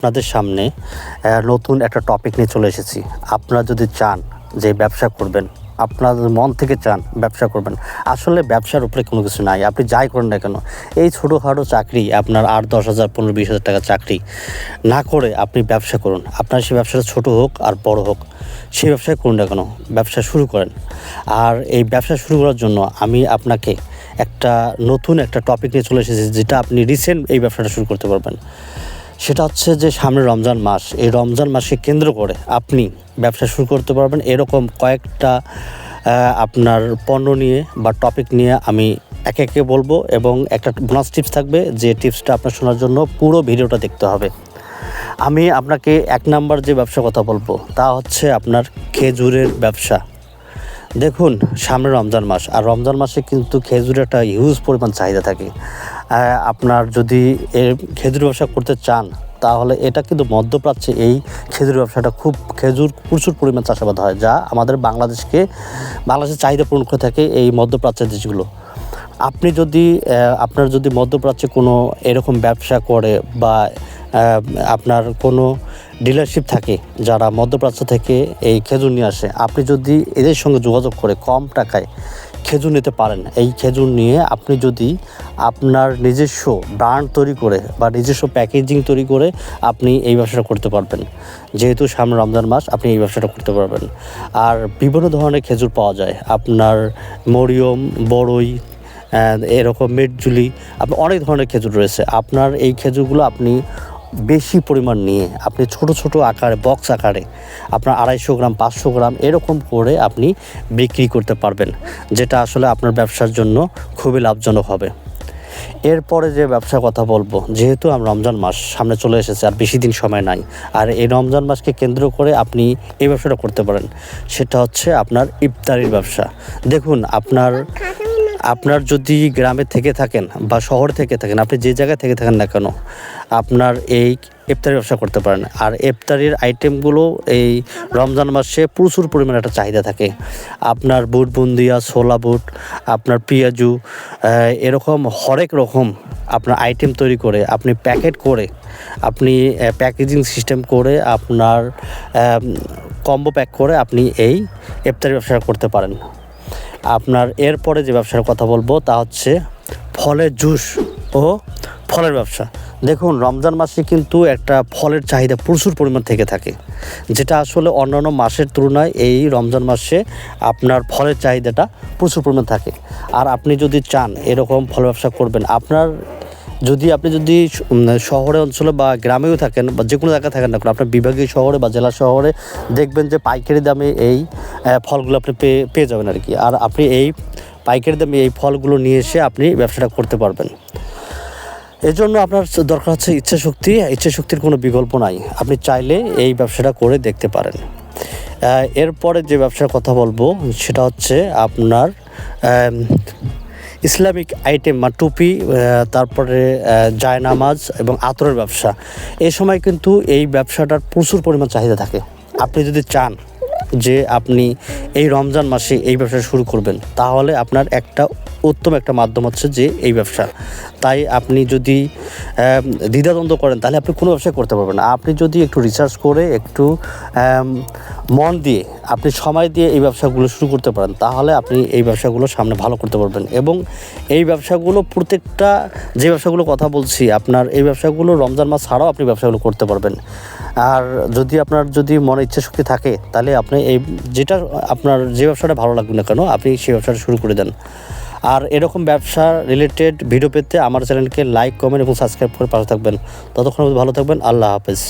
আপনাদের সামনে নতুন একটা টপিক নিয়ে চলে এসেছি। আপনারা যদি চান যে ব্যবসা করবেন আপনার মন থেকে চান ব্যবসা করবেন, আসলে ব্যবসার উপরে কোনো কিছু নাই। আপনি যাই করেন না কেন, এই ছোটোখাটো চাকরি, আপনার আট, দশ হাজার, পনেরো, বিশ হাজার টাকা চাকরি না করে আপনি ব্যবসা করুন। আপনার সেই ব্যবসাটা ছোট হোক আর বড় হোক সেই ব্যবসায় করুন না কেন, ব্যবসা শুরু করেন। আর এই ব্যবসা শুরু করার জন্য আমি আপনাকে একটা নতুন একটা টপিক নিয়ে চলে এসেছি, যেটা আপনি রিসেন্ট এই ব্যবসাটা শুরু করতে পারবেন। সেটা হচ্ছে যে সামনে রমজান মাস, এই রমজান মাসকে কেন্দ্র করে আপনি ব্যবসা শুরু করতে পারবেন। এরকম কয়েকটা আপনার পণ্য নিয়ে বা টপিক নিয়ে আমি একে একে বলব এবং একটা বোনাস টিপস থাকবে যে টিপসটা আপনার শোনার জন্য পুরো ভিডিওটা দেখতে হবে। আমি আপনাকে এক নাম্বার যে ব্যবসার কথা বলব, তা হচ্ছে আপনার খেজুরের ব্যবসা। দেখুন, সামনে রমজান মাস, আর রমজান মাসে কিন্তু খেজুরের একটা হিউজ পরিমাণ চাহিদা থাকে। আপনার যদি এর খেজুর ব্যবসা করতে চান, তাহলে এটা কিন্তু মধ্যপ্রাচ্যে এই খেজুর ব্যবসাটা খুব খেজুর, প্রচুর পরিমাণ চাষাবাদ হয়, যা আমাদের বাংলাদেশকে, বাংলাদেশের চাহিদা পূরণ করে থাকে এই মধ্যপ্রাচ্যের দেশগুলো। আপনি যদি আপনার যদি মধ্যপ্রাচ্যে কোনো এরকম ব্যবসা করে বা আপনার কোনো ডিলারশিপ থাকে, যারা মধ্যপ্রাচ্য থেকে এই খেজুর নিয়ে আসে, আপনি যদি এদের সঙ্গে যোগাযোগ করে কম টাকায় খেজুর নিতে পারেন। এই খেজুর নিয়ে আপনি যদি আপনার নিজস্ব ব্র্যান্ড তৈরি করে বা নিজস্ব প্যাকেজিং তৈরি করে আপনি এই ব্যবসাটা করতে পারবেন। যেহেতু সামনে রমজান মাস, আপনি এই ব্যবসাটা করতে পারবেন। আর বিভিন্ন ধরনের খেজুর পাওয়া যায়। আপনার মরিয়ম, বড়ই এরকম মেটজুলি আপনি অনেক ধরনের খেজুর রয়েছে। আপনার এই খেজুরগুলো আপনি বেশি পরিমাণ নিয়ে আপনি ছোট ছোট আকারে বক্স আকারে আপনার আড়াইশো গ্রাম, পাঁচশো গ্রাম এরকম করে আপনি বিক্রি করতে পারবেন, যেটা আসলে আপনার ব্যবসার জন্য খুবই লাভজনক হবে। এরপরে যে ব্যবসার কথা বলব, যেহেতু রমজান মাস সামনে চলে এসেছে আর বেশি দিন সময় নাই, আর এই রমজান মাসকে কেন্দ্র করে আপনি এই ব্যবসাটা করতে পারেন, সেটা হচ্ছে আপনার ইফতারির ব্যবসা। দেখুন, আপনার আপনার যদি গ্রামে থেকে থাকেন বা শহরে থেকে থাকেন, আপনি যে জায়গায় থেকে থাকেন না কেন, আপনার এই ইফতারি ব্যবসা করতে পারেন। আর ইফতারির আইটেমগুলো এই রমজান মাসে প্রচুর পরিমাণে একটা চাহিদা থাকে। আপনার বুট, বুন্দিয়া, ছোলা বুট, আপনার পেঁয়াজু এরকম হরেক রকম আপনার আইটেম তৈরি করে, আপনি প্যাকেট করে, আপনি প্যাকেজিং সিস্টেম করে আপনার কম্বো প্যাক করে আপনি এই ইফতারি ব্যবসা করতে পারেন। আপনার এরপরে যে ব্যবসার কথা বলব তা হচ্ছে ফলের জুস। ও ফলের ব্যবসা। দেখুন, রমজান মাসে কিন্তু একটা ফলের চাহিদা প্রচুর পরিমাণ থেকে থাকে। যেটা আসলে অন্যান্য মাসের তুলনায় এই রমজান মাসে আপনার ফলের চাহিদাটা প্রচুর পরিমাণ থাকে। আর আপনি যদি চান এরকম ফল ব্যবসা করবেন, আপনার যদি আপনি যদি শহরে অঞ্চলে বা গ্রামেও থাকেন বা যে কোনো জায়গায় থাকেন না আপনার বিভাগীয় শহরে বা জেলা শহরে দেখবেন যে পাইকারি দামে এই ফলগুলো আপনি পেয়ে পেয়ে যাবেন আর কি। আর আপনি এই পাইকারি দামে এই ফলগুলো নিয়ে এসে আপনি ব্যবসাটা করতে পারবেন। এই জন্য আপনার দরকার হচ্ছে ইচ্ছা শক্তি। ইচ্ছা শক্তির কোনো বিকল্প নাই। আপনি চাইলে এই ব্যবসাটা করে দেখতে পারেন। এরপরে যে ব্যবসার কথা বলব, সেটা হচ্ছে আপনার ইসলামিক আইটেম বা টুপি তারপরে জায়নামাজ এবং আতরের ব্যবসা। এই সময় কিন্তু এই ব্যবসাটার প্রচুর পরিমাণ চাহিদা থাকে। আপনি যদি চান যে আপনি এই রমজান মাসে এই ব্যবসা শুরু করবেন, তাহলে আপনার একটা উত্তম একটা মাধ্যম হচ্ছে যে এই ব্যবসা। তাই আপনি যদি দ্বিধাদ্বন্দ্ব করেন, তাহলে আপনি কোনো ব্যবসা করতে পারবেন না। আপনি যদি একটু রিসার্চ করে, একটু মন দিয়ে, আপনি সময় দিয়ে এই ব্যবসাগুলো শুরু করতে পারেন, তাহলে আপনি এই ব্যবসাগুলো সামনে ভালো করতে পারবেন। এবং এই ব্যবসাগুলো, প্রত্যেকটা যে ব্যবসাগুলো কথা বলছি, আপনার এই ব্যবসাগুলো রমজান মাস ছাড়াও আপনি ব্যবসাগুলো করতে পারবেন। আর যদি আপনার যদি মনে ইচ্ছা শক্তি থাকে, তাহলে আপনি এই যেটা আপনার যে ব্যবসাটা ভালো লাগবে না কেন, আপনি সেই ব্যবসাটা শুরু করে দেন। আর এরকম ব্যবসা রিলেটেড ভিডিও পেতে আমার চ্যানেলকে লাইক কমেন্ট এবং সাবস্ক্রাইব করে পাশে থাকবেন। ততক্ষণ ভালো থাকবেন। আল্লাহ হাফেজ।